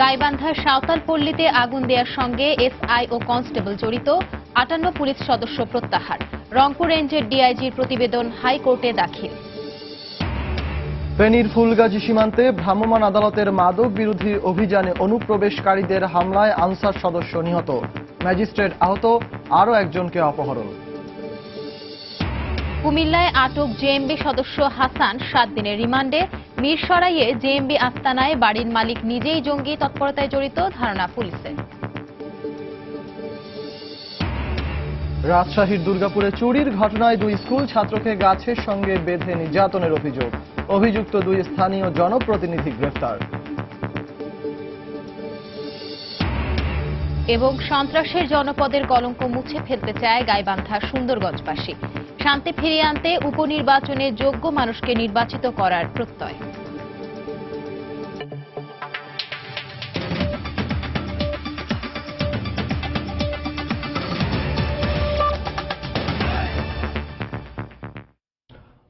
গাইবান্ধার সাঁওতাল পল্লীতে আগুন দেওয়ার সঙ্গে এসআই ও কনস্টেবল জড়িত আটান্ন পুলিশ সদস্য প্রত্যাহার। রংপুর রেঞ্জের ডিআইজির প্রতিবেদন হাইকোর্টে দাখিল। ফেনীর ফুলগাজী সীমান্তে ভ্রাম্যমাণ আদালতের মাদক বিরোধী অভিযানে অনুপ্রবেশকারীদের হামলায় আনসার সদস্য নিহত। ম্যাজিস্ট্রেট আহত, আরও একজনকে অপহরণ। কুমিল্লায় আটক জেএমবি সদস্য হাসান সাত দিনের রিমান্ডে। মিরসরাইয়ে জেএমবি আস্তানায় বাড়ির মালিক নিজেই জঙ্গি তৎপরতায় জড়িত ধারণা পুলিশের। রাজশাহীর দুর্গাপুরে চুরির ঘটনায় দুই স্কুল ছাত্রকে গাছের সঙ্গে বেঁধে নির্যাতনের অভিযোগ। অভিযুক্ত দুই স্থানীয় জনপ্রতিনিধি গ্রেফতার। এবং সন্ত্রাসের জনপদের কলঙ্ক মুছে ফেলতে চায় গাইবান্ধা সুন্দরগঞ্জবাসী। শান্তি ফিরিয়ে আনতে উপনির্বাচনে যোগ্য মানুষকে নির্বাচিত করার প্রত্যয়।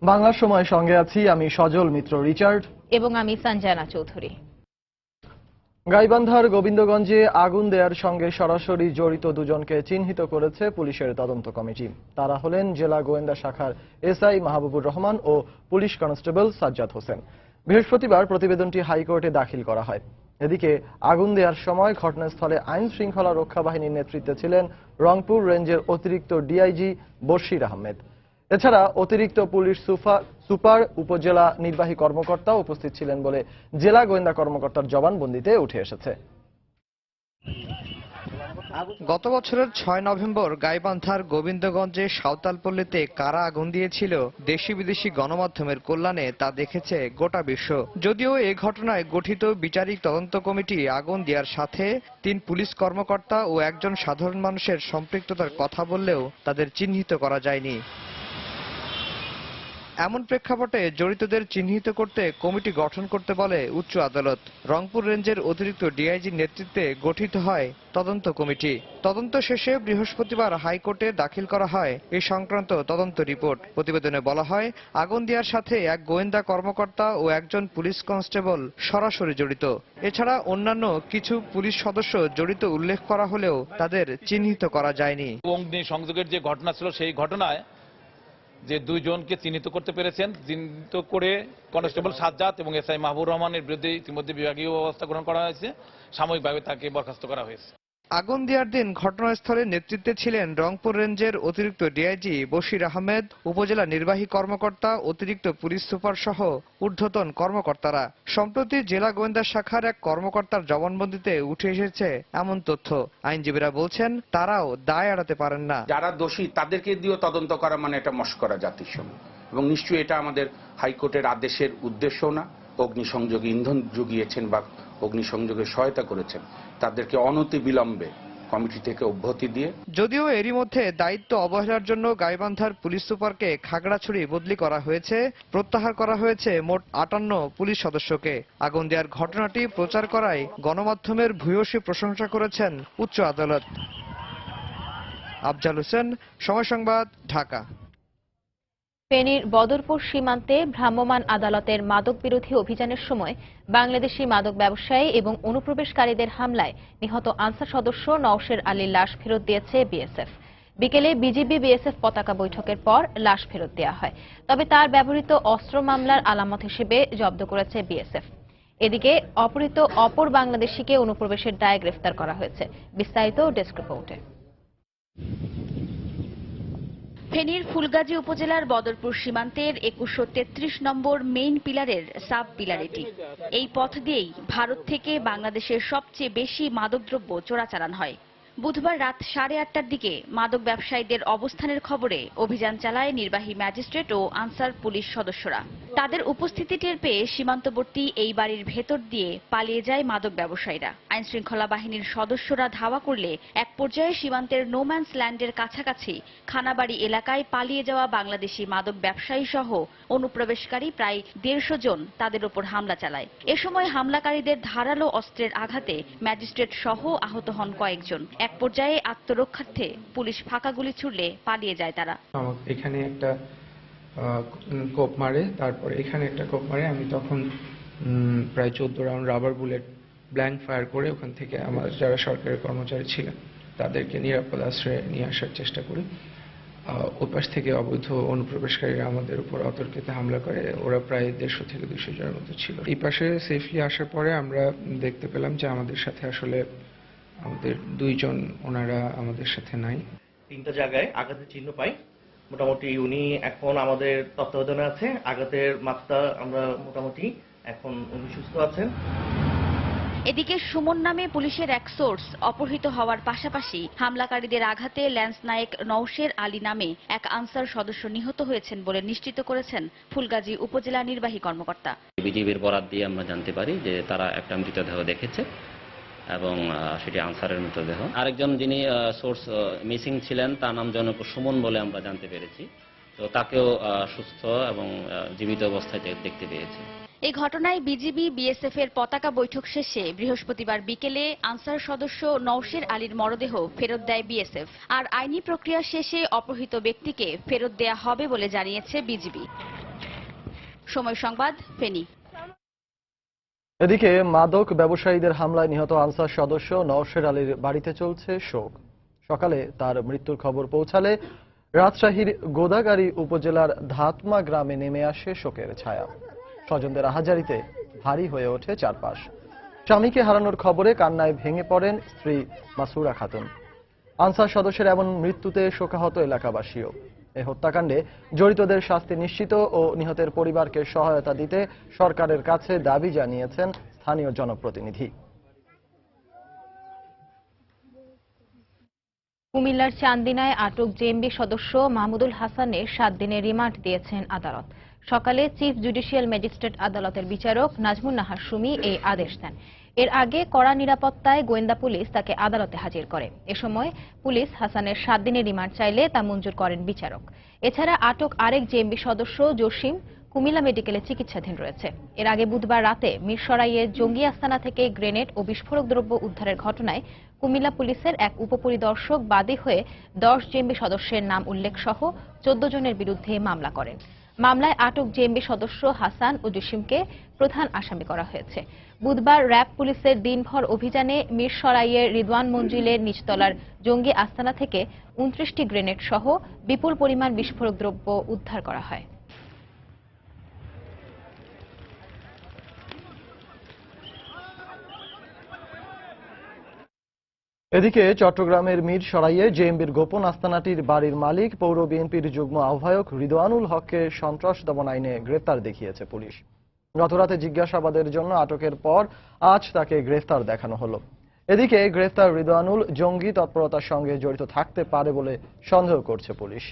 বাংলার সময় সঙ্গে আছি আমি সজল মিত্র রিচার্ড। এবং আমি সঞ্জানা চৌধুরী। গাইবান্ধার গোবিন্দগঞ্জে আগুন দেয়ার সঙ্গে সরাসরি জড়িত দুজনকে চিহ্নিত করেছে পুলিশের তদন্ত কমিটি। তারা হলেন জেলা গোয়েন্দা শাখার এসআই মাহবুবুর রহমান ও পুলিশ কনস্টেবল সাজ্জাদ হোসেন। বৃহস্পতিবার প্রতিবেদনটি হাইকোর্টে দাখিল করা হয়। এদিকে আগুন দেওয়ার সময় ঘটনাস্থলে আইন শৃঙ্খলা রক্ষা বাহিনীর নেতৃত্বে ছিলেন রংপুর রেঞ্জের অতিরিক্ত ডিআইজি বশির আহমেদ। এছাড়া অতিরিক্ত পুলিশ সুফা- সুপার উপজেলা নির্বাহী কর্মকর্তা উপস্থিত ছিলেন বলে জেলা গোয়েন্দা কর্মকর্তার জবানবন্দিতে উঠে এসেছে। গত বছরের ছয় নভেম্বর গাইবান্ধার গোবিন্দগঞ্জে সাঁওতালপল্লীতে কারা আগুন দিয়েছিল, দেশি বিদেশি গণমাধ্যমের কল্যাণে তা দেখেছে গোটা বিশ্ব। যদিও এ ঘটনায় গঠিত বিচারিক তদন্ত কমিটি আগুন দেওয়ার সাথে তিন পুলিশ কর্মকর্তা ও একজন সাধারণ মানুষের সম্পৃক্ততার কথা বললেও তাদের চিহ্নিত করা যায়নি। এমন প্রেক্ষাপটে জড়িতদের চিহ্নিত করতে কমিটি গঠন করতে বলে উচ্চ আদালত। রংপুর রেঞ্জের অতিরিক্ত ডিআইজির নেতৃত্বে গঠিত হয় তদন্ত কমিটি। তদন্ত শেষে বৃহস্পতিবার হাইকোর্টে দাখিল করা হয় এই সংক্রান্ত তদন্ত রিপোর্ট। প্রতিবেদনে বলা হয় আগুন দেওয়ার সাথে এক গোয়েন্দা কর্মকর্তা ও একজন পুলিশ কনস্টেবল সরাসরি জড়িত। এছাড়া অন্যান্য কিছু পুলিশ সদস্য জড়িত উল্লেখ করা হলেও তাদের চিহ্নিত করা যায়নি। অগ্নি সংযোগের যে ঘটনা ছিল সেই ঘটনায় যে দুইজনকে চিহ্নিত করতে পেরেছেন চিহ্নিত করে কনস্টেবল সাজ্জাদ এবং এস আই মাহবুর রহমানের বিরুদ্ধে ইতিমধ্যে বিভাগীয় ব্যবস্থা গ্রহণ করা হয়েছে। সাময়িকভাবে তাকে বরখাস্ত করা হয়েছে। আগুন দেওয়ার দিন ঘটনাস্থলে নেতৃত্বে ছিলেন রংপুর রেঞ্জের অতিরিক্ত ডিআইজি বশির আহমেদ, উপজেলা নির্বাহী কর্মকর্তা, অতিরিক্ত পুলিশ সুপার সহ ঊর্ধ্বতন কর্মকর্তারা। সম্প্রতি জেলা গোয়েন্দা শাখার এক কর্মকর্তার জবানবন্দিতে উঠে এসেছে এমন তথ্য। আইনজীবীরা বলছেন, তারাও দায় এড়াতে পারেন না। যারা দোষী, তাদেরকে দিয়েও তদন্ত করা মানে এটা মস্করা জাতির সঙ্গে এবং নিশ্চয়ই এটা আমাদের হাইকোর্টের আদেশের উদ্দেশ্য না। অগ্নিসংযোগে ইন্ধন জুগিয়েছেন বা অগ্নিসংযোগে সহায়তা করেছেন, তাদেরকে অনতি বিলম্বে কমিটি থেকে অব্যাহতি দিয়ে যদিও এরই মধ্যে দায়িত্ব অবহেলার জন্য গাইবান্ধার পুলিশ সুপারকে খাগড়াছড়ি বদলি করা হয়েছে, প্রত্যাহার করা হয়েছে মোট আটান্ন পুলিশ সদস্যকে। আগুন দেওয়ার ঘটনাটি প্রচার করায় গণমাধ্যমের ভূয়সী প্রশংসা করেছেন উচ্চ আদালত। আফজাল হোসেন, সময় সংবাদ, ঢাকা। ফেনীর বদরপুর সীমান্তে ভ্রাম্যমাণ আদালতের মাদক বিরোধী অভিযানের সময় বাংলাদেশি মাদক ব্যবসায়ী এবং অনুপ্রবেশকারীদের হামলায় নিহত আনসার সদস্য নওশের আলীর লাশ ফেরত দিয়েছে বিএসএফ। বিকেলে বিজিবি বিএসএফ পতাকা বৈঠকের পর লাশ ফেরত দেওয়া হয়। তবে তার ব্যবহৃত অস্ত্র মামলার আলামত হিসেবে জব্দ করেছে বিএসএফ। এদিকে অপহৃত অপর বাংলাদেশিকে অনুপ্রবেশের দায়ে গ্রেফতার করা হয়েছে। বিস্তারিত ডেস্ক রিপোর্টে। ফেনীর ফুলগাজী উপজেলার বদরপুর সীমান্তের একুশশো তেত্রিশ number main pillar sub pillar এটি এই পথ দিয়েই ভারত থেকে বাংলাদেশের সবচেয়ে বেশি মাদকদ্রব্য চোরাচালান হয়। বুধবার রাত সাড়ে আটটার দিকে মাদক ব্যবসায়ীদের অবস্থানের খবরে অভিযান চালায় নির্বাহী ম্যাজিস্ট্রেট ও আনসার পুলিশ সদস্যরা। তাদের উপস্থিতি টের পেয়ে সীমান্তবর্তী এই বাড়ির ভেতর দিয়ে পালিয়ে যায় মাদক ব্যবসায়ীরা। আইন শৃঙ্খলা বাহিনীর সদস্যরা ধাওয়া করলে এক পর্যায়ে সীমান্তের নোম্যান্স ল্যান্ডের কাছাকাছি খানাবাড়ি এলাকায় পালিয়ে যাওয়া বাংলাদেশি মাদক ব্যবসায়ী সহ অনুপ্রবেশকারী প্রায় দেড়শো জন তাদের ওপর হামলা চালায়। এ সময় হামলাকারীদের ধারালো অস্ত্রের আঘাতে ম্যাজিস্ট্রেট সহ আহত হন কয়েকজন। এক পর্যায়ে আত্মরক্ষার্থে পুলিশ ফাঁকা গুলি ছুড়লে পালিয়ে যায় তারা। এখানে একটা কোপ মারে তারপর এখানে একটা কোপ মারে আমি তখন প্রায় চোদ্দ round rubber bullet blank fire করে ওখান থেকে আমার যারা সরকারি কর্মচারী ছিলেন তাদেরকে নিরাপদ আশ্রয়ে নিয়ে আসার চেষ্টা করি। আহ, ওই পাশ থেকে অবৈধ অনুপ্রবেশকারীরা আমাদের উপর অতর্কিত হামলা করে ওরা প্রায় দেড়শো থেকে দুশো জনের মতো ছিল। এই পাশে সেফলি আসার পরে আমরা দেখতে পেলাম যে আমাদের সাথে আসলে আমাদের দুইজন ওনারা আমাদের সাথে নাই। তিনটা জায়গায় আঘাতের চিহ্ন পাই। মোটামুটি উনি এখন আমাদের তত্ত্বাবধানে আছে। আঘাতের মাত্রা আমরা মোটামুটি এখন উনি সুস্থ আছেন। এদিকে সুমন নামে পুলিশের এক সোর্স অপহৃত হওয়ার পাশাপাশি হামলাকারীদের আঘাতে ল্যান্স নায়েক নওশের আলী নামে এক আনসার সদস্য নিহত হয়েছেন বলে নিশ্চিত করেছেন ফুলগাজী উপজেলা নির্বাহী কর্মকর্তা। বিজিবির বরাত দিয়ে আমরা জানতে পারি যে তারা একটা মৃতদেহ দেখেছে। এবং সেটি আনসারের মৃতদেহ। আরেকজন যিনি সোর্স মিসিং ছিলেন তার নাম জনক সুমন বলে আমরা জানতে পেরেছি। তো তাকেও আহ, সুস্থ এবং জীবিত অবস্থায় দেখতে পেয়েছি। এই ঘটনায় বিজিবি বিএসএফ এর পতাকা বৈঠক শেষে বৃহস্পতিবার বিকেলে আনসার সদস্য নওশের আলীর মরদেহ ফেরত দেয় বিএসএফ। আর আইনি প্রক্রিয়া শেষে অপহৃত ব্যক্তিকে ফেরত দেয়া হবে বলে জানিয়েছে বিজিবি। সময় সংবাদ ফেনী। এদিকে মাদক ব্যবসায়ীদের হামলায় নিহত আনসার সদস্য নওশের আলীর বাড়িতে চলছে শোক। সকালে তার মৃত্যুর খবর পৌঁছালে রাজশাহীর গোদাগাড়ি উপজেলার ধাতমা গ্রামে নেমে আসে শোকের ছায়া। স্বজনদের আহাজারিতে ভারী হয়ে ওঠে চারপাশ। স্বামীকে হারানোর খবরে কান্নায় ভেঙে পড়েন স্ত্রী মাসুরা খাতুন। আনসার সদস্যের এমন মৃত্যুতে শোকাহত এলাকাবাসীও। এই হত্যাকাণ্ডে জড়িতদের শাস্তি নিশ্চিত ও নিহতের পরিবারকে সহায়তা দিতে সরকারের কাছে দাবি জানিয়েছেন স্থানীয় জনপ্রতিনিধি। কুমিল্লার চান্দিনায় আটক জেএমবি সদস্য মাহমুদুল হাসানের সাত দিনের রিমান্ড দিয়েছেন আদালত। সকালে চিফ জুডিশিয়াল ম্যাজিস্ট্রেট আদালতের বিচারক নাজমুন নাহার সুমি এই আদেশ দেন। এর আগে কড়া নিরাপত্তায় গোয়েন্দা পুলিশ তাকে আদালতে হাজির করে। এ সময় পুলিশ হাসানের সাত দিনের রিমান্ড চাইলে তা মঞ্জুর করেন বিচারক। এছাড়া আটক আরেক জেএমবি সদস্য জসিম কুমিল্লা মেডিকেলে চিকিৎসাধীন রয়েছে। এর আগে বুধবার রাতে মিরসরাইয়ে জঙ্গি আস্তানা থেকে গ্রেনেড ও বিস্ফোরক দ্রব্য উদ্ধারের ঘটনায় কুমিল্লা পুলিশের এক উপপরিদর্শক বাদী হয়ে দশ জেএমবি সদস্যের নাম উল্লেখ সহ চোদ্দ জনের বিরুদ্ধে মামলা করেন। মামলায় আটক জেএমবি সদস্য হাসান ও জসিমকে প্রধান আসামি করা হয়েছে। বুধবার র্যাব পুলিশের দিনভর অভিযানে মিরসরাইয়ের রিদওয়ান মঞ্জিলের নিচতলার জঙ্গি আস্তানা থেকে উনত্রিশটি গ্রেনেড সহ বিপুল পরিমাণ বিস্ফোরক দ্রব্য উদ্ধার করা হয়। এদিকে চট্টগ্রামের মীর সরাইয়ে জেএমবির গোপন আস্তানাটির বাড়ির মালিক, পৌর বিএনপির যুগ্ম আহ্বায়ক রিদওয়ানুল হককে সন্ত্রাস দমন আইনে গ্রেফতার দেখিয়েছে পুলিশ। গতরাতে জিজ্ঞাসাবাদের জন্য আটকের পর আজ তাকে গ্রেফতার দেখানো হলো। এদিকে গ্রেফতার রিদওয়ানুল জঙ্গি তৎপরতার সঙ্গে জড়িত থাকতে পারে বলে সন্দেহ করছে পুলিশ।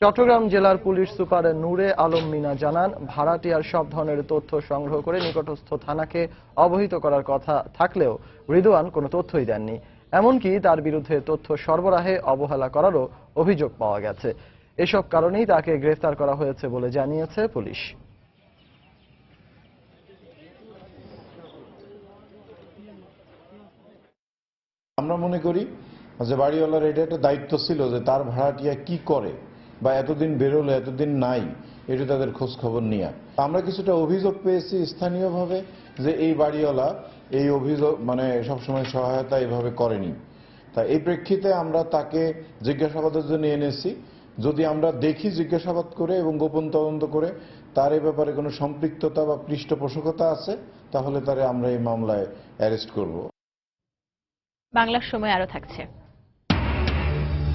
চট্টগ্রাম জেলার পুলিশ সুপার নূরে আলম মিনা জানান, ভাড়াটিয়ার সব ধরনের তথ্য সংগ্রহ করে নিকটস্থ থানাকে অবহিত করার কথা থাকলেও রিদওয়ান কোনো তথ্যই দেননি। এমনকি তার বিরুদ্ধে তথ্য সরবরাহে অবহেলা করারও অভিযোগ পাওয়া গেছে। এসব কারণেই তাকে গ্রেফতার করা হয়েছে বলে জানিয়েছে পুলিশ। আমরা মনে করি যে বাড়িওয়ালার এটা একটা দায়িত্ব ছিল যে তার ভাড়াটিয়া কি করে বা এতদিন বেরোলো, এতদিন নাই, এটা তাদের খোঁজ খবর নিয়ে। আমরা কিছুটা অভিযোগ পেয়েছি স্থানীয়ভাবে। যে এই বাড়িওয়ালা এই অভিযোগ মানে সবসময় সহায়তা এভাবে করেনি। তা এই প্রেক্ষিতে আমরা তাকে জিজ্ঞাসাবাদের জন্য এনেছি যদি আমরা দেখি জিজ্ঞাসাবাদ করে এবং গোপন তদন্ত করে তার এ ব্যাপারে কোনো সম্পৃক্ততা বা পৃষ্ঠপোষকতা আছে তাহলে তারে আমরা এই মামলায় অ্যারেস্ট করব। বাংলার সময় আরও থাকছে।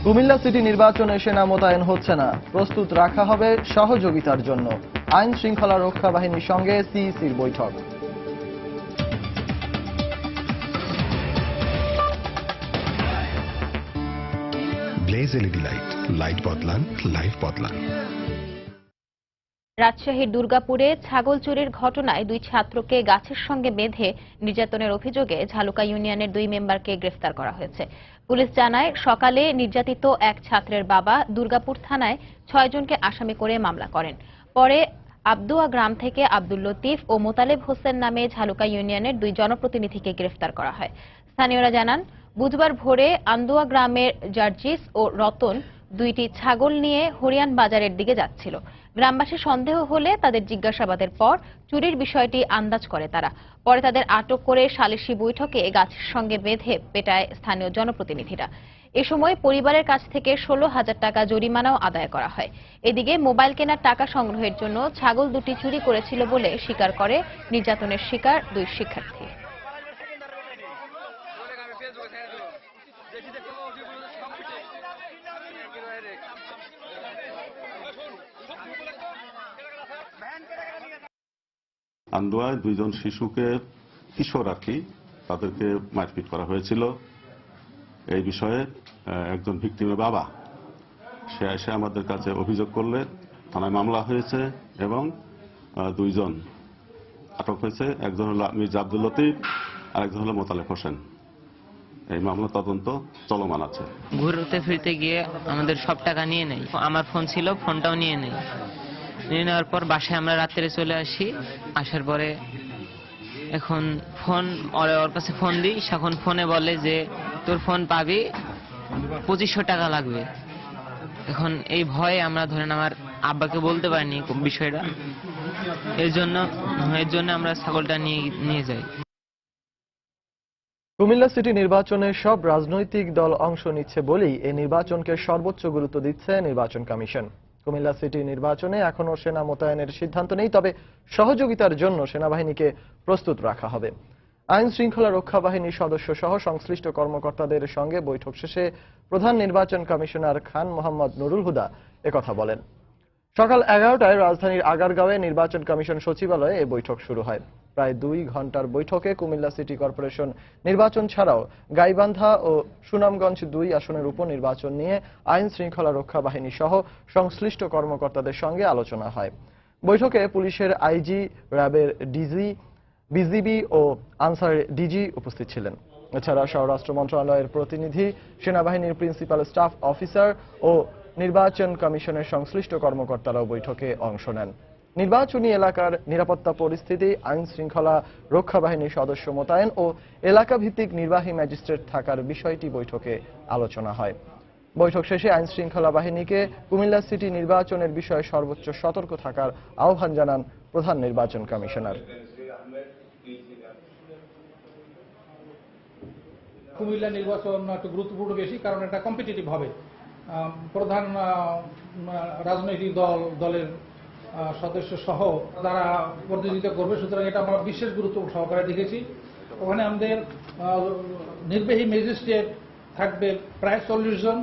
কুমিল্লা সিটি নির্বাচনে সেনা মোতায়েন হচ্ছে না। প্রস্তুত রাখা হবে সহযোগিতার জন্য। আইন শৃঙ্খলা রক্ষা বাহিনীর সঙ্গে সিইসির বৈঠক। ব্লেজ এলইডি লাইট লাইট বদলান লাইফ বদলান। রাজশাহীর দুর্গাপুরে ছাগল চুরির ঘটনায় দুই ছাত্রকে গাছের সঙ্গে বেঁধে নির্যাতনের অভিযোগে ঝালুকা ইউনিয়নের দুই মেম্বারকে গ্রেফতার করা হয়েছে। পুলিশ জানায়, সকালে নির্যাতিত এক ছাত্রের বাবা দুর্গাপুর থানায় ছয়জনকে আসামি করে মামলা করেন। পরে আবদুয়া গ্রাম থেকে আব্দুল লতিফ ও মোতালেব হোসেন নামে ঝালুকা ইউনিয়নের দুই জনপ্রতিনিধিকে গ্রেফতার করা হয়। স্থানীয়রা জানান বুধবার ভোরে আন্দুয়া গ্রামের জার্জিস ও রতন দুইটি ছাগল নিয়ে হরিয়ান বাজারের দিকে যাচ্ছিল। গ্রামবাসী সন্দেহ হলে তাদের জিজ্ঞাসাবাদের পর চুরির বিষয়টি আন্দাজ করে তারা। পরে তাদের আটক করে সালিশি বৈঠকে গাছের সঙ্গে বেঁধে পেটায় স্থানীয় জনপ্রতিনিধিরা। এ সময় পরিবারের কাছ থেকে ষোলো হাজার টাকা জরিমানাও আদায় করা হয়। এদিকে মোবাইল কেনার টাকা সংগ্রহের জন্য ছাগল দুটি চুরি করেছিল বলে স্বীকার করে নির্যাতনের শিকার দুই শিক্ষার্থী। আন্দোয়ায় দুইজন শিশুকে কিশোর আর কি তাদেরকে মারপিট করা হয়েছিল। এই বিষয়ে একজন ভিক্টিমের বাবা, সে এসে আমাদের কাছে অভিযোগ করলে, থানায় মামলা হয়েছে এবং দুইজন আটক হয়েছে। একজন হলো মির্জা আব্দুল লতিফ আর একজন হলো মোতালেব হোসেন। এই মামলা তদন্ত চলমান আছে। ঘুরতে ফিরতে গিয়ে আমাদের সব টাকা নিয়ে নেয়। আমার ফোন ছিল, ফোনটাও নিয়ে নেয়। নিয়ে নেওয়ার পর বাসায় আমরা রাত্রে চলে আসি। আসার পরে এখন ফোন, ওর কাছে ফোন দিই। তখন ফোনে বলে যে, তোর ফোন পাবি? পঁচিশশো টাকা লাগবে। এখন এই ভয়ে আমরা ধরেন আমার আব্বাকে বলতে পারিনি বিষয়টা। এর জন্য এর জন্য আমরা ছাগলটা নিয়ে নিয়ে যাই। কুমিল্লা সিটি নির্বাচনে সব রাজনৈতিক দল অংশ নিচ্ছে বলেই এই নির্বাচনকে সর্বোচ্চ গুরুত্ব দিচ্ছে নির্বাচন কমিশন। কুমিল্লা সিটি নির্বাচনে এখনও সেনা মোতায়েনের সিদ্ধান্ত নেই, তবে সহযোগিতার জন্য সেনাবাহিনীকে প্রস্তুত রাখা হবে। আইন শৃঙ্খলা রক্ষা বাহিনীর সদস্য সহ সংশ্লিষ্ট কর্মকর্তাদের সঙ্গে বৈঠক শেষে প্রধান নির্বাচন কমিশনার খান মোহাম্মদ নুরুল হুদা একথা বলেন। সকাল এগারোটায় রাজধানীর আগারগাঁওয়ে নির্বাচন কমিশন সচিবালয়ে এ বৈঠক শুরু হয়। প্রায় দুই ঘণ্টার বৈঠকে কুমিল্লা সিটি কর্পোরেশন নির্বাচন ছাড়াও গাইবান্ধা ও সুনামগঞ্জ দুই আসনের উপনির্বাচন নিয়ে আইন শৃঙ্খলা রক্ষা বাহিনী সহ সংশ্লিষ্ট কর্মকর্তাদের সঙ্গে আলোচনা হয়। বৈঠকে পুলিশের আইজি, র্যাবের ডিজি, বিজিবি ও আনসার ডিজি উপস্থিত ছিলেন। এছাড়া স্বরাষ্ট্র মন্ত্রণালয়ের প্রতিনিধি, সেনাবাহিনীর প্রিন্সিপাল স্টাফ অফিসার ও নির্বাচন কমিশনের সংশ্লিষ্ট কর্মকর্তারাও বৈঠকে অংশ নেন। নির্বাচনী এলাকার নিরাপত্তা পরিস্থিতি, আইন শৃঙ্খলা রক্ষা বাহিনীর সদস্য মোতায়েন ও এলাকা ভিত্তিক নির্বাহী ম্যাজিস্ট্রেট থাকার বিষয়টি বৈঠকে আলোচনা হয়। বৈঠক শেষে আইন শৃঙ্খলা বাহিনীকে কুমিল্লা সিটি নির্বাচনের বিষয়ে সর্বোচ্চ সতর্ক থাকার আহ্বান জানান প্রধান নির্বাচন কমিশনার। কুমিল্লা নির্বাচন একটু গুরুত্বপূর্ণ বেশি, কারণ এটা কম্পিটিটিভ হবে। প্রধান রাজনৈতিক দল, দলের সদস্য সহ তারা প্রতিযোগিতা করবে। সুতরাং এটা আমরা বিশেষ গুরুত্ব সহকারে দেখেছি। ওখানে আমাদের নির্বাহী ম্যাজিস্ট্রেট থাকবে প্রায় চল্লিশ জন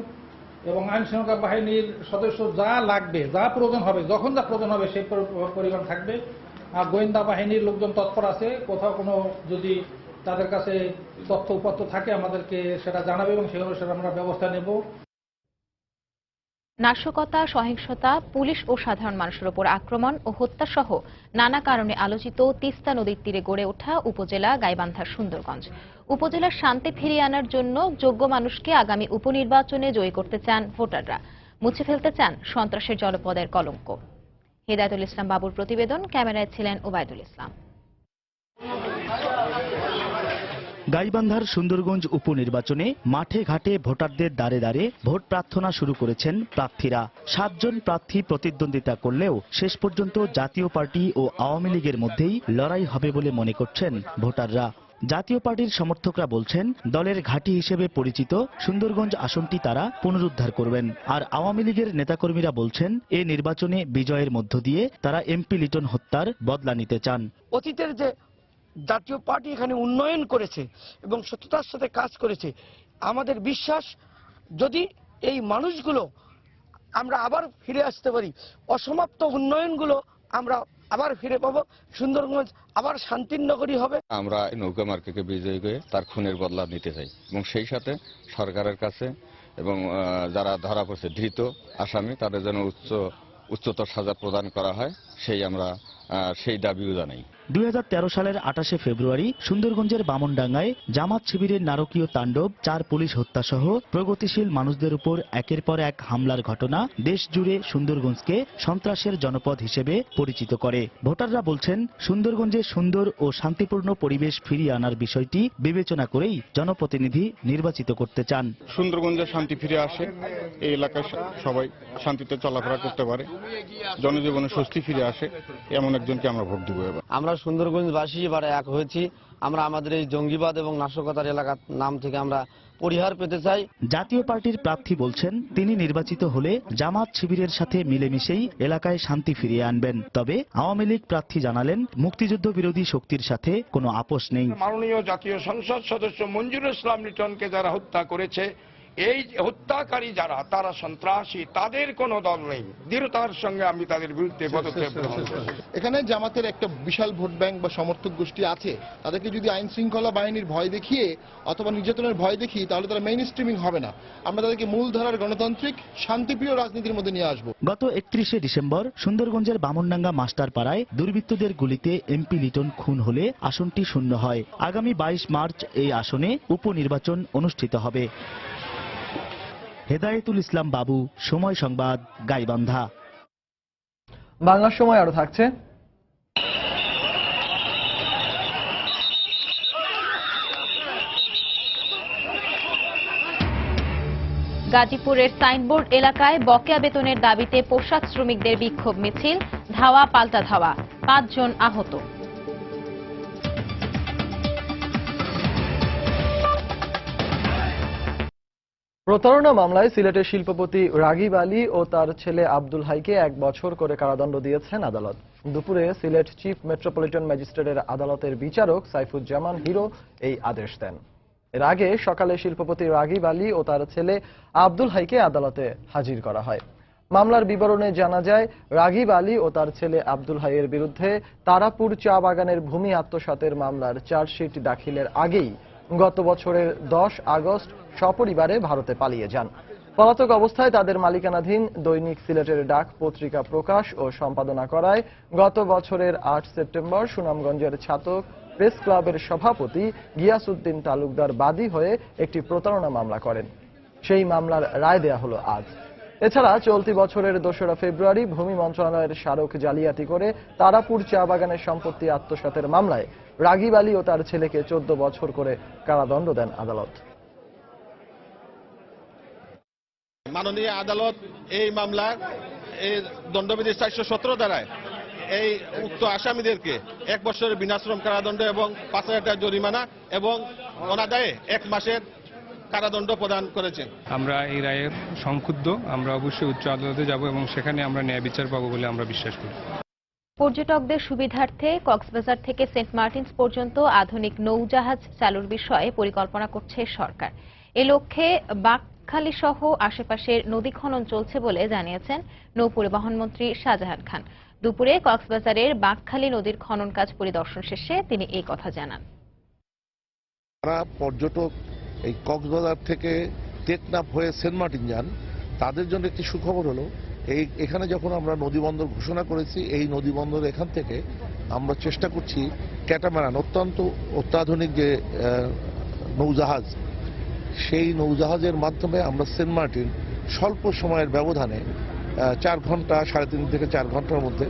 এবং আইন শৃঙ্খলা বাহিনীর সদস্য যা লাগবে, যা প্রয়োজন হবে, যখন যা প্রয়োজন হবে সেই পরিমাণ থাকবে। আর গোয়েন্দা বাহিনীর লোকজন তৎপর আছে, কোথাও কোনো যদি তাদের কাছে তথ্য উপাত্ত থাকে আমাদেরকে সেটা জানাবে এবং সেই অনুসারে আমরা ব্যবস্থা নেব। নাশকতা, সহিংসতা, পুলিশ ও সাধারণ মানুষের উপর আক্রমণ ও হত্যা সহ নানা কারণে আলোচিত তিস্তা নদীর তীরে গড়ে ওঠা উপজেলা গাইবান্ধা সুন্দরগঞ্জ। উপজেলার শান্তি ফিরিয়ে আনার জন্য যোগ্য মানুষকে আগামী উপনির্বাচনে জয়ী করতে চান ভোটাররা। মুছে ফেলতে চান সন্ত্রাসের জলপদের কলঙ্ক। হেদায়তুল ইসলাম বাবুর প্রতিবেদন, ক্যামেরায় ছিলেন ওবায়দুল ইসলাম। গাইবান্ধার সুন্দরগঞ্জ উপনির্বাচনে মাঠে ঘাটে ভোটারদের দ্বারে দ্বারে ভোট প্রার্থনা শুরু করেছেন প্রার্থীরা। সাতজন প্রার্থী প্রতিদ্বন্দ্বিতা করলেও শেষ পর্যন্ত জাতীয় পার্টি ও আওয়ামী লীগের মধ্যেই লড়াই হবে বলে মনে করছেন ভোটাররা। জাতীয় পার্টির সমর্থকরা বলছেন, দলের ঘাঁটি হিসেবে পরিচিত সুন্দরগঞ্জ আসনটি তারা পুনরুদ্ধার করবেন। আর আওয়ামী লীগের নেতাকর্মীরা বলছেন, এ নির্বাচনে বিজয়ের মধ্য দিয়ে তারা এমপি লিটন হত্যার বদলা নিতে চান। অতীতের যে জাতীয় পার্টি এখানে উন্নয়ন করেছে এবং সত্যতার সাথে কাজ করেছে। আমাদের বিশ্বাস, যদি এই মানুষগুলো আমরা আবার ফিরে আসতে পারি, অসমাপ্ত উন্নয়নগুলো আমরা আবার ফিরে পাবো, সুন্দরগঞ্জ আবার শান্তির নগরী হবে। আমরা নৌকা মার্কেটকে বিজয়ী করে তার খুনের বদলা নিতে চাই এবং সেই সাথে সরকারের কাছে এবং যারা ধরা পড়ছে, ধৃত আসামি, তাদের যেন উচ্চ, উচ্চতর সাজা প্রদান করা হয়, সেই আমরা সেই দাবিও জানাই। দুই হাজার তেরো সালের আঠাশে ফেব্রুয়ারি সুন্দরগঞ্জের বামনডাঙ্গায় জামাত শিবিরের নারকীয় তাণ্ডব চার পুলিশ হত্যাসহ প্রগতিশীল মানুষদের উপর একের পর এক হামলার ঘটনা দেশ জুড়ে সুন্দরগঞ্জকে সন্ত্রাসের জনপদ হিসেবে পরিচিত করে। ভোটাররা বলছেন সুন্দরগঞ্জে সুন্দর ও শান্তিপূর্ণ পরিবেশ ফিরিয়ে আনার বিষয়টি বিবেচনা করেই জনপ্রতিনিধি নির্বাচিত করতে চান। সুন্দরগঞ্জে শান্তি ফিরে আসে এই এলাকায় সবাই শান্তিতে চলাফেরা করতে পারে জনজীবনে স্বস্তি ফিরে আসে এমন একজনকে আমরা ভোট দিব এবার। আমরা সুন্দরগঞ্জবাসী এবারে এক হয়েছি। আমরা আমাদের এই জঙ্গিবাদ এবং নাশকতার এলাকার নাম থেকে আমরা পরিহার পেতে চাই। জাতীয় পার্টির প্রার্থী বলছেন তিনি নির্বাচিত হলে জামাত শিবিরের সাথে মিলেমিশেই এলাকায় শান্তি ফিরিয়ে আনবেন। তবে আওয়ামী লীগ প্রার্থী জানালেন মুক্তিযুদ্ধ বিরোধী শক্তির সাথে কোনো আপোষ নেই। মাননীয় জাতীয় সংসদ সদস্য মঞ্জুরুল ইসলাম লিটনকে যারা হত্যা করেছে এই হত্যাকারী যারা তারা সন্ত্রাসী তাদের কোনো দল নেই। দৃঢ়তার সঙ্গে আমি তাদের বিরুদ্ধে পদক্ষেপ গ্রহণ করব এখানে জামাতের একটা বিশাল ভোট ব্যাংক বা সমর্থক গোষ্ঠী আছে। তাদেরকে যদি আইন শৃঙ্খলা বাহিনীর ভয় দেখিয়ে অথবা নির্যাতনের ভয় দেখিয়ে তাহলে তারা মেইন স্ট্রিমিং হবে না। আমরা তাদেরকে মূলধারার গণতান্ত্রিক শান্তিপ্রিয় রাজনীতির মধ্যে নিয়ে আসব। গত একত্রিশে ডিসেম্বর সুন্দরগঞ্জের বামনডাঙ্গা মাস্টার পাড়ায় দুর্বৃত্তদের গুলিতে এমপি লিটন খুন হলে আসনটি শূন্য হয়। আগামী বাইশ মার্চ এই আসনে উপনির্বাচন অনুষ্ঠিত হবে। হেদায়েতুল ইসলাম বাবু সময় সংবাদ গাইবান্ধা। বাংলার সময় আরও থাকছে। গাজীপুরের সাইনবোর্ড এলাকায় বকেয়া বেতনের দাবিতে পোশাক শ্রমিকদের বিক্ষোভ মিছিল ধাওয়া পাল্টা ধাওয়া পাঁচজন আহত। প্রতারণা মামলায় সিলেটের শিল্পপতি রাগিব আলী ও তার ছেলে আব্দুল হাইকে এক বছর করে কারাদণ্ড দিয়েছেন আদালত। দুপুরে সিলেট চিফ মেট্রোপলিটন ম্যাজিস্ট্রেটের আদালতের বিচারক সাইফুজ্জামান হিরো এই আদেশ দেন। এর আগে সকালে শিল্পপতি রাগিব আলী ও তার ছেলে আব্দুল হাইকে আদালতে হাজির করা হয়। মামলার বিবরণে জানা যায়, রাগিব আলী ও তার ছেলে আব্দুল হাইয়ের বিরুদ্ধে তারাপুর চা বাগানের ভূমি আত্মসাতের মামলার চার্জশিট দাখিলের আগেই গত বছরের দশ আগস্ট সপরিবারে ভারতে পালিয়ে যান। পলাতক অবস্থায় তাদের মালিকানাধীন দৈনিক সিলেটের ডাক পত্রিকা প্রকাশ ও সম্পাদনা করায় গত বছরের আট সেপ্টেম্বর সুনামগঞ্জের ছাতক প্রেস ক্লাবের সভাপতি গিয়াসউদ্দিন তালুকদার বাদী হয়ে একটি প্রতারণা মামলা করেন। সেই মামলার রায় দেয়া হলো আজ। এছাড়া চলতি বছরের দোসরা ফেব্রুয়ারি ভূমি মন্ত্রণালয়ের স্মারক জালিয়াতি করে তারাপুর চা বাগানের সম্পত্তি আত্মসাতের মামলায় রাগিব আলী ও তার ছেলেকে চোদ্দ বছর করে কারাদণ্ড দেন আদালত। মাননীয় আদালত এই মামলার এই দণ্ডবিধি চারশো সতেরো দ্বারায় এই উক্ত আসামিদেরকে এক বছরের বিনাশ্রম কারাদণ্ড এবং পাঁচ হাজার টাকা জরিমানা এবং অনাদায়ে এক মাসের কারাদণ্ড প্রদান করেছেন আমরা এই রায়ের সংক্ষুব্ধ। আমরা অবশ্যই উচ্চ আদালতে যাব এবং সেখানে আমরা ন্যায় বিচার পাবো বলে আমরা বিশ্বাস করি। পর্যটকদের সুবিধার্থে কক্সবাজার থেকে সেন্ট মার্টিনস পর্যন্ত আধুনিক নৌজাহাজ চালুর বিষয়ে পরিকল্পনা করছে সরকার। এ লক্ষ্যে বাকখালী সহ আশেপাশের নদী খনন চলছে বলে জানিয়েছেন নৌ পরিবহন মন্ত্রী শাহজাহান খান। দুপুরে কক্সবাজারের বাকখালী নদীর খনন কাজ পরিদর্শন শেষে তিনি এই কথা জানান। পর্যটক এই কক্সবাজার থেকে টেকনাফ হয়ে সেন্ট মার্টিন যান, তাদের জন্য একটি সুখবর হলো, এই এখানে যখন আমরা নদীবন্দর ঘোষণা করেছি, এই নদীবন্দর এখান থেকে আমরা চেষ্টা করছি ক্যাটামারান, অত্যন্ত অত্যাধুনিক যে নৌজাহাজ, সেই নৌজাহাজের মাধ্যমে আমরা সেন্ট মার্টিন স্বল্প সময়ের ব্যবধানে চার ঘণ্টা, সাড়ে তিন থেকে চার ঘণ্টার মধ্যে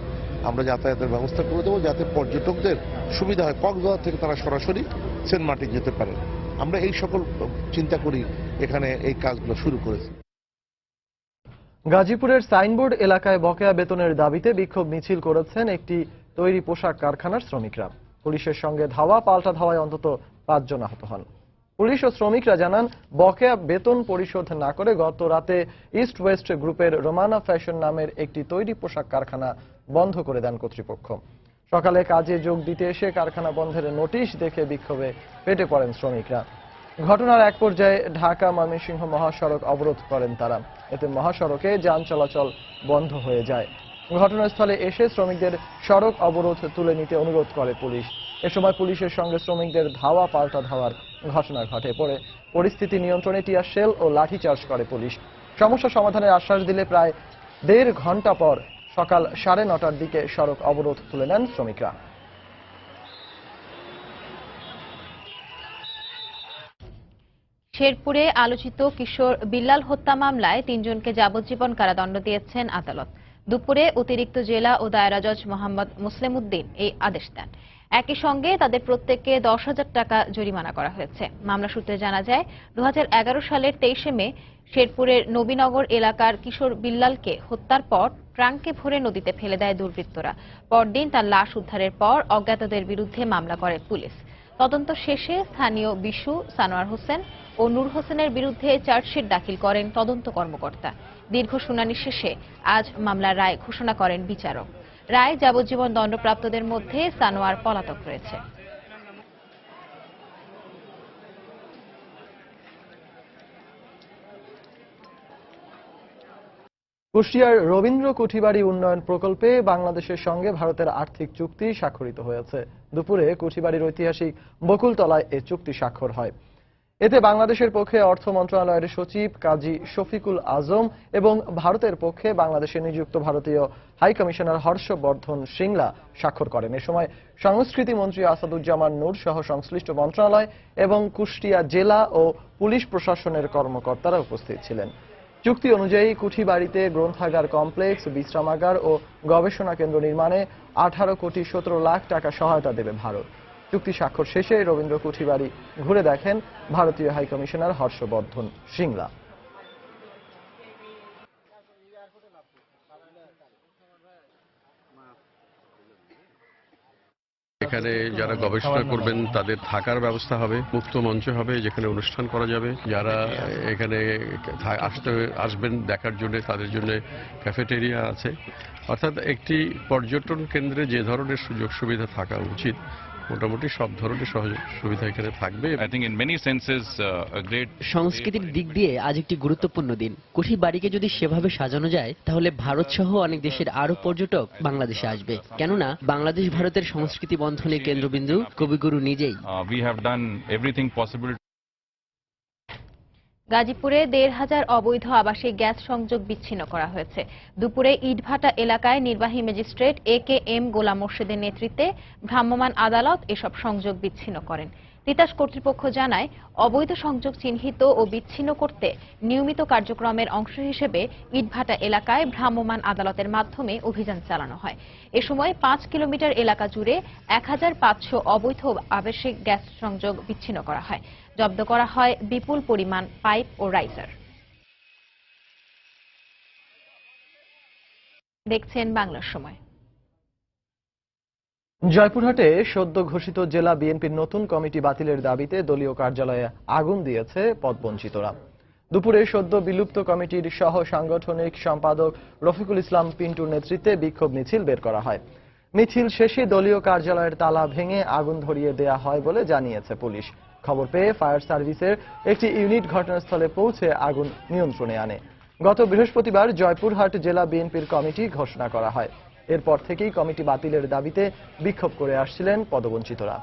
আমরা যাতায়াতের ব্যবস্থা করে দেবো, যাতে পর্যটকদের সুবিধা হয়। কক্সবাজার থেকে তারা সরাসরি সেন্ট মার্টিন যেতে পারে আমরা এই সকল চিন্তা করি, এখানে এই কাজগুলো শুরু করেছি। গাজীপুরের সাইনবোর্ড এলাকায় বকেয়া বেতনের দাবিতে বিক্ষোভ মিছিল করেছেন একটি তৈরি পোশাক কারখানার শ্রমিকরা। পুলিশের সঙ্গে ধাওয়া, পাল্টা ধাওয়ায় অন্তত পাঁচজন আহত হন। পুলিশ ও শ্রমিকরা জানান, বকেয়া বেতন পরিশোধ না করে গত রাতে ইস্ট ওয়েস্ট গ্রুপের রোমানা ফ্যাশন নামের একটি তৈরি পোশাক কারখানা বন্ধ করে দেন কর্তৃপক্ষ। সকালে কাজে যোগ দিতে এসে কারখানা বন্ধের নোটিশ দেখে বিক্ষোভে পেটে পড়েন শ্রমিকরা। ঘটনার এক পর্যায়ে ঢাকা ময়মনসিংহ মহাসড়ক অবরোধ করেন তারা। এতে মহাসড়কে যান চলাচল বন্ধ হয়ে যায়। ঘটনাস্থলে এসে শ্রমিকদের সড়ক অবরোধ তুলে নিতে অনুরোধ করে পুলিশ। এ সময় পুলিশের সঙ্গে শ্রমিকদের ধাওয়া পাল্টা ধাওয়ার ঘটনা ঘটে পরে পরিস্থিতি নিয়ন্ত্রণে টিয়ার শেল ও লাঠিচার্জ করে পুলিশ। সমস্যা সমাধানের আশ্বাস দিলে প্রায় দেড় ঘণ্টা পর সকাল সাড়ে নটার দিকে সড়ক অবরোধ তুলে নেন শ্রমিকরা। শেরপুরে আলোচিত কিশোর বিল্লাল হত্যা মামলায় তিনজনকে যাবজ্জীবন কারাদণ্ড দিয়েছেন আদালত। দুপুরে অতিরিক্ত জেলা ও দায়রা জজ মোহাম্মদ মুসলিম উদ্দিন এই আদেশ দেন। একই সঙ্গে তাদের প্রত্যেককে দশ হাজার টাকা জরিমানা করা হয়েছে। মামলা সূত্রে জানা যায় দু হাজার এগারো সালের তেইশে মে শেরপুরের নবীনগর এলাকার কিশোর বিল্লালকে হত্যার পর ট্রাঙ্কে ভরে নদীতে ফেলে দেয় দুর্বৃত্তরা। পরদিন তার লাশ উদ্ধারের পর অজ্ঞাতদের বিরুদ্ধে মামলা করে পুলিশ। তদন্ত শেষে স্থানীয় বিশু, সানোয়ার হোসেন ও নূর হোসেনের বিরুদ্ধে চার্জশিট দাখিল করেন তদন্ত কর্মকর্তা। দীর্ঘ শুনানি শেষে আজ মামলার রায় ঘোষণা করেন বিচারক। রায় যাবজ্জীবন দণ্ডপ্রাপ্তদের মধ্যে সানোয়ার পলাতক রয়েছে। কুষ্টিয়ার রবীন্দ্র কুঠিবাড়ি উন্নয়ন প্রকল্পে বাংলাদেশের সঙ্গে ভারতের আর্থিক চুক্তি স্বাক্ষরিত হয়েছে। দুপুরে কুঠিবাড়ির ঐতিহাসিক বকুলতলায় এ চুক্তি স্বাক্ষর হয়। এতে বাংলাদেশের পক্ষে অর্থ মন্ত্রণালয়ের সচিব কাজী শফিকুল আজম এবং ভারতের পক্ষে বাংলাদেশে নিযুক্ত ভারতীয় হাই কমিশনার হর্ষবর্ধন সিংলা স্বাক্ষর করেন। এ সময় সংস্কৃতি মন্ত্রী আসাদুজ্জামান নূর সহ সংশ্লিষ্ট মন্ত্রণালয় এবং কুষ্টিয়া জেলা ও পুলিশ প্রশাসনের কর্মকর্তারা উপস্থিত ছিলেন। চুক্তি অনুযায়ী কুঠিবাড়িতে গ্রন্থাগার কমপ্লেক্স, বিশ্রামাগার ও গবেষণা কেন্দ্র নির্মাণে আঠারো কোটি সতেরো লাখ টাকা সহায়তা দেবে ভারত। চুক্তি স্বাক্ষর শেষে রবীন্দ্র কুঠিবাড়ি ঘুরে দেখেন ভারতীয় হাইকমিশনার হর্ষবর্ধন সিংলা। এখানে যারা গবেষণা করবেন, তাদের থাকার ব্যবস্থা হবে, মুক্ত মঞ্চ হবে, যেখানে অনুষ্ঠান করা যাবে। যারা এখানে আসতে, আসবেন দেখার জন্য, তাদের জন্য ক্যাফেটেরিয়া আছে। অর্থাৎ একটি পর্যটন কেন্দ্রে যে ধরনের সুযোগ সুবিধা থাকা উচিত মোটামুটি সব ধরনের সুবিধা এখানে থাকবে। Uh, সংস্কৃতির দিক দিয়ে আজ একটি গুরুত্বপূর্ণ দিন। কুঠি বাড়িকে যদি সেভাবে সাজানো যায় তাহলে ভারত সহ অনেক দেশের আরও পর্যটক বাংলাদেশে আসবে। কেননা বাংলাদেশ ভারতের সংস্কৃতি বন্ধনের কেন্দ্রবিন্দু কবিগুরু নিজেই। গাজীপুরে দেড় হাজার অবৈধ আবাসিক গ্যাস সংযোগ বিচ্ছিন্ন করা হয়েছে। দুপুরে ইটভাটা এলাকায় নির্বাহী ম্যাজিস্ট্রেট এ কে এম গোলাম মোর্শেদের নেতৃত্বে ভ্রাম্যমাণ আদালত এসব সংযোগ বিচ্ছিন্ন করেন। তিতাস কর্তৃপক্ষ জানায়, অবৈধ সংযোগ চিহ্নিত ও বিচ্ছিন্ন করতে নিয়মিত কার্যক্রমের অংশ হিসেবে ইটভাটা এলাকায় ভ্রাম্যমাণ আদালতের মাধ্যমে অভিযান চালানো হয়। এ সময় পাঁচ কিলোমিটার এলাকা জুড়ে এক হাজার পাঁচশো অবৈধ আবাসিক গ্যাস সংযোগ বিচ্ছিন্ন করা হয়। জব্দ করা হয় বিপুল পরিমাণ পাইপ ও রাইজার। দেখছেন বাংলার সময়। জয়পুরহাটে সদ্য ঘোষিত জেলা বিএনপির নতুন কমিটি বাতিলের দাবিতে দলীয় কার্যালয়ে আগুন দিয়েছে পদবঞ্চিতরা। দুপুরে সদ্য বিলুপ্ত কমিটির সহ সাংগঠনিক সম্পাদক রফিকুল ইসলাম পিন্টুর নেতৃত্বে বিক্ষোভ মিছিল বের করা হয়। মিছিল শেষে দলীয় কার্যালয়ের তালা ভেঙে আগুন ধরিয়ে দেয়া হয় বলে জানিয়েছে পুলিশ। খবর পেয়ে ফায়ার সার্ভিসের একটি ইউনিট ঘটনাস্থলে পৌঁছে আগুন নিয়ন্ত্রণে আনে। গত বৃহস্পতিবার জয়পুরহাট জেলা বিএনপির কমিটি ঘোষণা করা হয়। এরপর থেকেই কমিটি বাতিলের দাবিতে বিক্ষোভ করে আসছিলেন পদবঞ্চিতরা।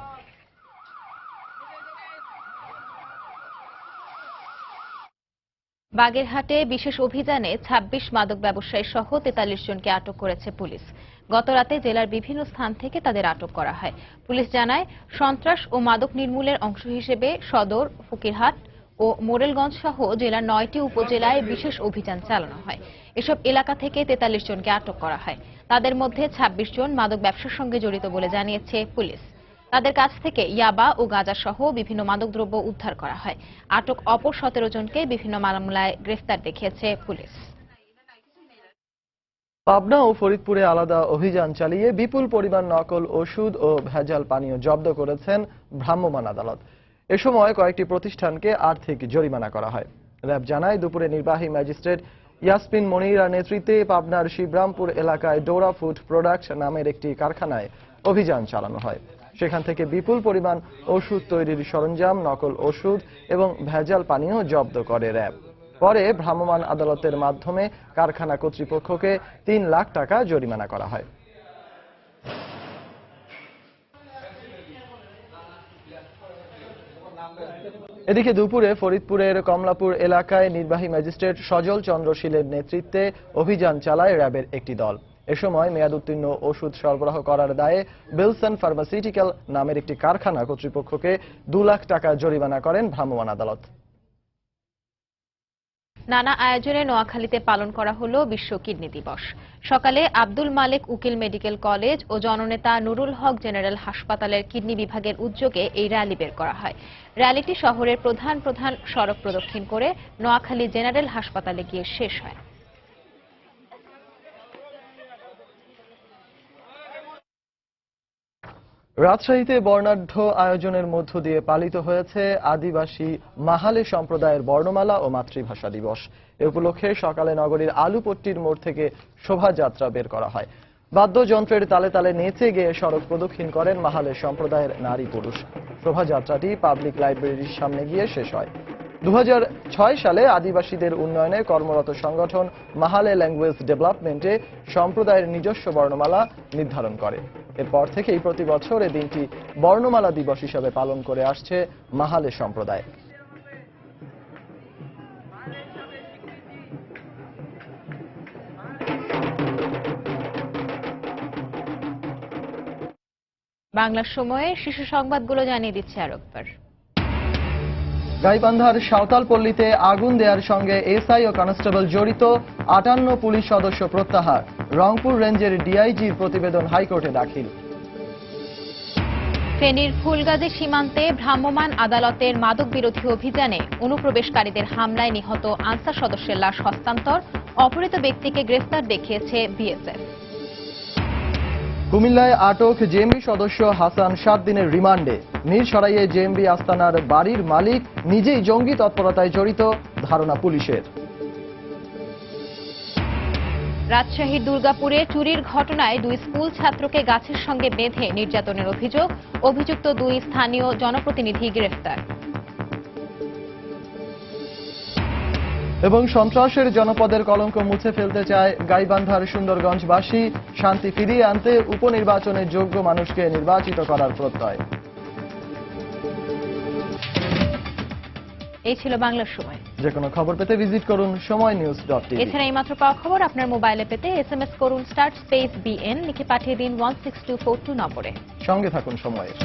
বাগেরহাটে বিশেষ অভিযানে ২৬ মাদক ব্যবসায়ী সহ তেতাল্লিশ জনকে আটক করেছে পুলিশ। গতরাতে জেলার বিভিন্ন স্থান থেকে তাদের আটক করা হয়। পুলিশ জানায়, সন্ত্রাস ও মাদক নির্মূলের অংশ হিসেবে সদর, ফকিরহাট ও মোরেলগঞ্জ সহ জেলার নয়টি উপজেলায় বিশেষ অভিযান চালানো হয়। এসব এলাকা থেকে তেতাল্লিশ জনকে আটক করা হয়। তাদের মধ্যে ২৬ জন মাদক ব্যবসার সঙ্গে জড়িত বলে জানিয়েছে পুলিশ। তাদের কাছ থেকে ইয়াবা ও গাঁজা সহ বিভিন্ন মাদকদ্রব্য উদ্ধার করা হয়। আটক অপর সতেরো জনকে বিভিন্ন মামলায় গ্রেফতার দেখিয়েছে পুলিশ। পাবনা ও ফরিদপুরে আলাদা অভিযান চালিয়ে বিপুল পরিমাণ নকল, ওষুধ ও ভেজাল পানীয় জব্দ করেছেন ভ্রাম্যমাণ আদালত। এ সময় কয়েকটি প্রতিষ্ঠানকে আর্থিক জরিমানা করা হয়। র্যাব জানায়, দুপুরে নির্বাহী ম্যাজিস্ট্রেট ইয়াসমিন মনিরা নেতৃত্বে পাবনার শিবরামপুর এলাকায় ডোরা ফুড প্রোডাক্ট নামের একটি কারখানায় অভিযান চালানো হয়। সেখান থেকে বিপুল পরিমাণ ওষুধ তৈরির সরঞ্জাম, নকল ওষুধ এবং ভেজাল পানীয় জব্দ করে র্যাব। পরে ভ্রাম্যমাণ আদালতের মাধ্যমে কারখানা কর্তৃপক্ষকে তিন লাখ টাকা জরিমানা করা হয়। এদিকে দুপুরে ফরিদপুরের কমলাপুর এলাকায় নির্বাহী ম্যাজিস্ট্রেট সজল চন্দ্র শীলের নেতৃত্বে অভিযান চালায় র্যাবের একটি দল। এ সময় মেয়াদ উত্তীর্ণ ওষুধ সরবরাহ করার দায়ে বিলসন ফার্মাসিউটিক্যাল নামের একটি কারখানা কর্তৃপক্ষকে দু লাখ টাকা জরিমানা করেন ভ্রাম্যমাণ আদালত। নানা আয়োজনে নোয়াখালীতে পালন করা হল বিশ্ব কিডনি দিবস। সকালে আব্দুল মালেক উকিল মেডিকেল কলেজ ও জননেতা নুরুল হক জেনারেল হাসপাতালের কিডনি বিভাগের উদ্যোগে এই র্যালি বের করা হয়। র্যালিটি শহরের প্রধান প্রধান সড়ক প্রদক্ষিণ করে নোয়াখালী জেনারেল হাসপাতালে গিয়ে শেষ হয়। রাজশাহীতে বর্ণাঢ্য আয়োজনের মধ্য দিয়ে পালিত হয়েছে আদিবাসী মাহালে সম্প্রদায়ের বর্ণমালা ও মাতৃভাষা দিবস। এ উপলক্ষে সকালে নগরীর আলুপট্টির মোড় থেকে শোভাযাত্রা বের করা হয়। বাদ্যযন্ত্রের তালে তালে নেচে গিয়ে সড়ক প্রদক্ষিণ করেন মাহালে সম্প্রদায়ের নারী পুরুষ। শোভাযাত্রাটি পাবলিক লাইব্রেরির সামনে গিয়ে শেষ হয়। দু হাজার ছয় সালে আদিবাসীদের উন্নয়নে কর্মরত সংগঠন মাহালে ল্যাঙ্গুয়েজ ডেভেলপমেন্টে সম্প্রদায়ের নিজস্ব বর্ণমালা নির্ধারণ করে। এরপর থেকেই প্রতি বছর এ দিনটি বর্ণমালা দিবস হিসাবে পালন করে আসছে মাহালে সম্প্রদায়। বাংলার সময়ে শিশু সংবাদগুলো জানিয়ে দিচ্ছে আরেকবার। গাইবান্ধার সাঁওতাল পল্লীতে আগুন দেওয়ার সঙ্গে এসআই ও কনস্টেবল জড়িত আটান্ন পুলিশ সদস্য প্রত্যাহার। রংপুর রেঞ্জের ডিআইজির প্রতিবেদন হাইকোর্টে দাখিল। ফেনীর ফুলগাজী সীমান্তে ভ্রাম্যমাণ আদালতের মাদক বিরোধী অভিযানে অনুপ্রবেশকারীদের হামলায় নিহত আনসার সদস্যের লাশ হস্তান্তর। অপহৃত ব্যক্তিকে গ্রেফতার দেখিয়েছে বিএসএফ। কুমিল্লায় আটক জেএমবি সদস্য হাসান সাত দিনের রিমান্ডে নীলসরাইয়ে জেএমবি আস্তানার বাড়ির মালিক, নিজেই জঙ্গি তৎপরতায় জড়িত, ধারণা পুলিশের। রাজশাহীর দুর্গাপুরে চুরির ঘটনায় দুই স্কুল ছাত্রকে গাছের সঙ্গে বেঁধে নির্যাতনের অভিযোগ। অভিযুক্ত দুই স্থানীয় জনপ্রতিনিধি গ্রেফতার। এবং সন্ত্রাসের জনপদের কলঙ্ক মুছে ফেলতে চায় গাইবান্ধার সুন্দরগঞ্জবাসী শান্তি ফিরিয়ে আনতে উপনির্বাচনে যোগ্য মানুষকে নির্বাচিত করার প্রত্যয়। এই ছিল বাংলার সময়। যে কোনো খবর পেতে ভিজিট করুন সময় নিউজ ডট এছাড়া এইমাত্র পাওয়া খবর আপনার মোবাইলে পেতে এসএমএস করুন স্টার্ট স্পেস বিএন লিখে পাঠিয়ে দিন one six two four two নম্বরে। সঙ্গে থাকুন সময়ের।